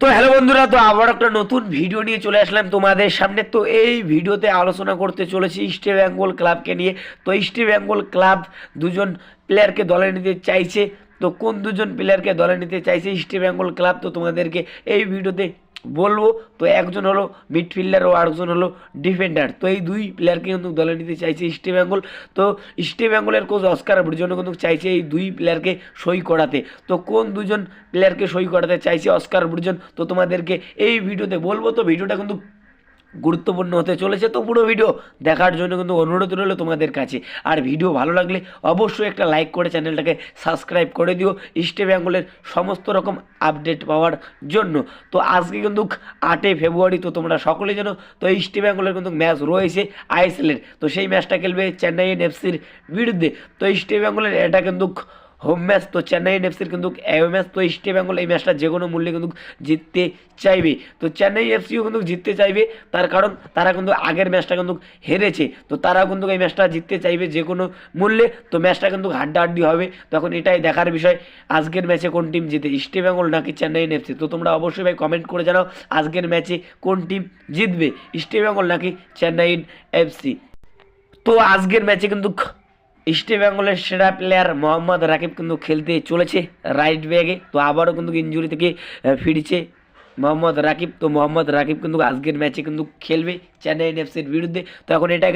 তো হ্যালো বন্ধুরা, তো আবার একটা নতুন ভিডিও নিয়ে চলে আসলাম তোমাদের সামনে। তো এই ভিডিওতে আলোচনা করতে চলেছি ইস্ট বেঙ্গল ক্লাবকে নিয়ে। তো ইস্ট বেঙ্গল ক্লাব দুজন প্লেয়ারকে দলে নিতে চাইছে। তো কোন দুজন প্লেয়ারকে দলে নিতে চাইছে ইস্ট বেঙ্গল ক্লাব তো তোমাদেরকে এই ভিডিওতে বলব, তো একজন হলো মিডফিল্ডার ও আরেকজন হলো ডিফেন্ডার তো এই দুই প্লেয়ারকে কিন্তু দলে নিতে চাইছে ইস্ট বেঙ্গল তো ইস্ট বেঙ্গলের কোচ অস্কার ব্রিজনও কিন্তু চাইছে এই দুই প্লেয়ারকে সই করাতে। তো কোন দুজন প্লেয়ারকে সই করাতে চাইছে অস্কার ব্রিজন তো তোমাদেরকে এই ভিডিওতে বলব, তো ভিডিওটা কিন্তু গুরুত্বপূর্ণ হতে চলেছে। তো পুরো ভিডিও দেখার জন্য কিন্তু অনুরোধ রইল তোমাদের কাছে। আর ভিডিও ভালো লাগলে অবশ্যই একটা লাইক করে চ্যানেলটাকে সাবস্ক্রাইব করে দিও। ইস্ট বেঙ্গলের সমস্ত রকম আপডেট পাওয়ার জন্য। তো আজকে কিন্তু আটই ফেব্রুয়ারি তো তোমরা সকলে জানো, তো ইস্ট বেঙ্গলের কিন্তু ম্যাচ রয়েছে আইএসএলের তো সেই ম্যাচটা খেলবে চেন্নাই এফসির বিরুদ্ধে। তো ইস্ট বেঙ্গলের এটা কিন্তু হোম ম্যাচ তো চেন্নাই এফসির কিন্তু অ্যাওয়ে ম্যাচ তো ইস্ট বেঙ্গল এই ম্যাচটা যে কোনো মূল্যে কিন্তু জিততে চাইবে। তো চেন্নাই এফসিও কিন্তু জিততে চাইবে, তার কারণ তারা কিন্তু আগের ম্যাচটা কিন্তু হেরেছে। তো তারাও কিন্তু এই ম্যাচটা জিততে চাইবে যে কোনো মূল্যে। তো ম্যাচটা কিন্তু হাড্ডাহাড্ডি হবে। তখন এটাই দেখার বিষয়, আজকের ম্যাচে কোন টিম জিতে ইস্ট বেঙ্গল নাকি চেন্নাই এফসি তো তোমরা অবশ্যই ভাই কমেন্ট করে জানাও, আজকের ম্যাচে কোন টিম জিতবে ইস্ট বেঙ্গল নাকি চেন্নাই এফসি তো আজকের ম্যাচে কিন্তু ইস্ট বেঙ্গলের সেরা প্লেয়ার মোহাম্মদ রাকিব কিন্তু খেলতে চলেছে রাইট ব্যাগে তো আবারও কিন্তু ইঞ্জুরি থেকে ফিরছে মোহাম্মদ রাকিব। তো মোহাম্মদ রাকিব কিন্তু আজকের ম্যাচে কিন্তু খেলবে চেন্নাই এফসির বিরুদ্ধে। তো এখন এটা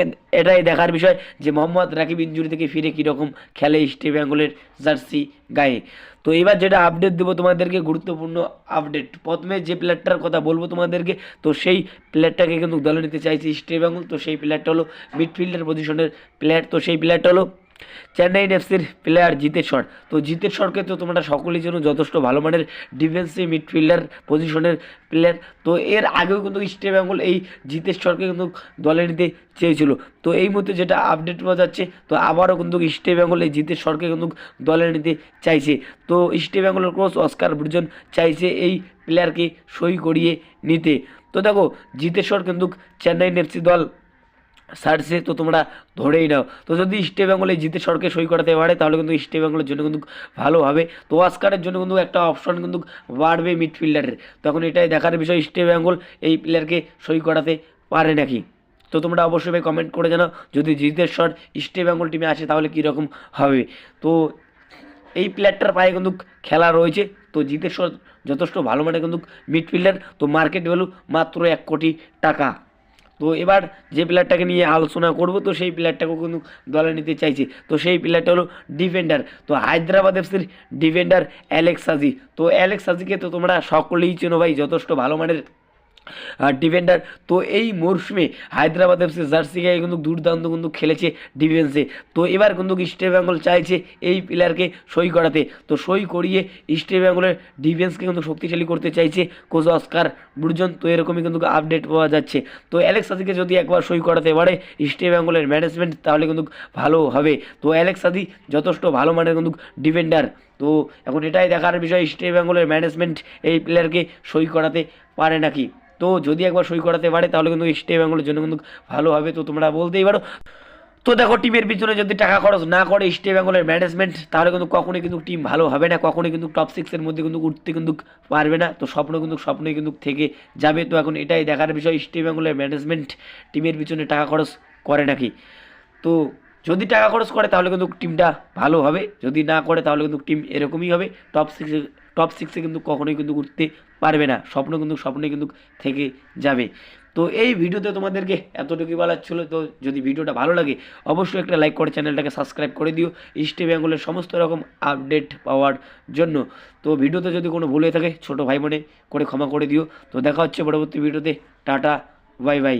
এটাই দেখার বিষয় যে মোহাম্মদ রাকিব ইঞ্জুরি থেকে ফিরে কীরকম খেলে ইস্ট বেঙ্গলের জার্সি গায়ে। তো এবার যেটা আপডেট দেবো তোমাদেরকে, গুরুত্বপূর্ণ আপডেট প্রথমে যে প্লেয়ারটার কথা বলব তোমাদেরকে, তো সেই প্লেয়ারটাকে কিন্তু দলে নিতে চাইছে ইস্ট বেঙ্গল তো সেই প্লেয়ারটা হলো মিডফিল্ডার পজিশনের প্লেয়ার তো সেই প্লেয়ারটা হলো চেন্নাই এফসির প্লেয়ার জিতের জিতেশ্বর তো জিতেশ্বরকে তো তোমরা সকলেই জন্য যথেষ্ট ভালো মানের ডিফেন্সিভ মিডফিল্ডার পজিশনের প্লেয়ার তো এর আগেও কিন্তু ইস্ট বেঙ্গল এই জিতেশ্বরকে কিন্তু দলে নিতে চেয়েছিল। তো এই মুহূর্তে যেটা আপডেট পাওয়া যাচ্ছে, তো আবারও কিন্তু ইস্ট বেঙ্গল এই জিতেশ্বরকে কিন্তু দলে নিতে চাইছে। তো ইস্ট বেঙ্গলের কোচ অস্কার ব্রিজন চাইছে এই প্লেয়ারকে সই করিয়ে নিতে। তো দেখো জিতের জিতেশ্বর কিন্তু চেন্নাই এফসি দল সার্চে তো তোমরা ধরেই নাও। তো যদি ইস্ট বেঙ্গলে জিতে সরকে সই করাতে পারে, তাহলে কিন্তু ইস্ট বেঙ্গলের জন্য কিন্তু ভালো হবে। তো অস্কারের জন্য কিন্তু একটা অপশন কিন্তু বাড়বে মিডফিল্ডারের তখন এটাই দেখার বিষয় ইস্ট বেঙ্গল এই প্লেয়ারকে সই করাতে পারে নাকি? তো তোমরা অবশ্যই ভাই কমেন্ট করে জানাও। যদি জিতেশ্বর ইস্ট বেঙ্গল টিমে আসে, তাহলে কীরকম হবে? তো এই প্লেয়ারটার পায়ে কিন্তু খেলা রয়েছে। তো জিতেশ্বর যথেষ্ট ভালো মানে কিন্তু মিডফিল্ডার তো মার্কেট ভ্যালু মাত্র এক কোটি টাকা। তো এবার যে প্লেয়ারটাকে নিয়ে আলোচনা করব, তো সেই প্লেয়ারটাকেও কিন্তু দলে নিতে চাইছে। তো সেই প্লেয়ারটা হলো ডিফেন্ডার তো হায়দ্রাবাদ এফসির ডিফেন্ডার অ্যালেক্স সাজি তো অ্যালেক্স সাজিকে তো তোমরা সকলেই চেনো ভাই, যথেষ্ট ভালো মানের ডিফেন্ডার তো এই মরশুমে হায়দ্রাবাদ এফসি জার্সি গায়ে কিন্তু দুর্দান্ত কিন্তু খেলেছে ডিফেন্সে তো এবার কিন্তু ইস্ট বেঙ্গল চাইছে এই প্লেয়ারকে সই করাতে। তো সই করিয়ে ইস্ট বেঙ্গলের ডিফেন্সকে কিন্তু শক্তিশালী করতে চাইছে কোচ অস্কার বুর্জন। তো এরকমই কিন্তু আপডেট পাওয়া যাচ্ছে। তো অ্যালেক্স সাদিকে যদি একবার সই করাতে পারে ইস্ট বেঙ্গলের ম্যানেজমেন্ট তাহলে কিন্তু ভালো হবে। তো অ্যালেক্স সাদি যথেষ্ট ভালো মানের কিন্তু ডিফেন্ডার তো এখন এটাই দেখার বিষয় ইস্ট বেঙ্গলের ম্যানেজমেন্ট এই প্লেয়ারকে সই করাতে পারে নাকি? তো যদি একবার সই করাতে পারে, তাহলে কিন্তু ইস্ট বেঙ্গলের জন্য কিন্তু ভালো হবে, তো তোমরা বলতেই পারো। তো দেখো টিমের পিছনে যদি টাকা খরচ না করে ইস্ট বেঙ্গলের ম্যানেজমেন্ট তাহলে কিন্তু কখনোই কিন্তু টিম ভালো হবে না, কখনোই কিন্তু টপ সিক্সের মধ্যে কিন্তু উঠতে কিন্তু পারবে না, তো স্বপ্ন কিন্তু স্বপ্নই কিন্তু থেকে যাবে। তো এখন এটাই দেখার বিষয় ইস্ট বেঙ্গলের ম্যানেজমেন্ট টিমের পিছনে টাকা খরচ করে নাকি? তো যদি টাকা খরচ করে, তাহলে কিন্তু টিমটা ভালো হবে। যদি না করে, তাহলে কিন্তু টিম এরকমই হবে। টপ সিক্সে টপ সিক্সে কিন্তু কখনোই কিন্তু উঠতে পারবে না। স্বপ্ন কিন্তু স্বপ্নই কিন্তু থেকে যাবে। তো এই ভিডিওতে তোমাদেরকে এতটুকুই বলার ছিল। তো যদি ভিডিওটা ভালো লাগে, অবশ্যই একটা লাইক করে চ্যানেলটাকে সাবস্ক্রাইব করে দিও। ইস্ট বেঙ্গলের সমস্ত রকম আপডেট পাওয়ার জন্য। তো ভিডিওতে যদি কোনো ভুল হয়ে থাকে, ছোটো ভাই মনে করে ক্ষমা করে দিও। তো দেখা হচ্ছে পরবর্তী ভিডিওতে। Tata bye bye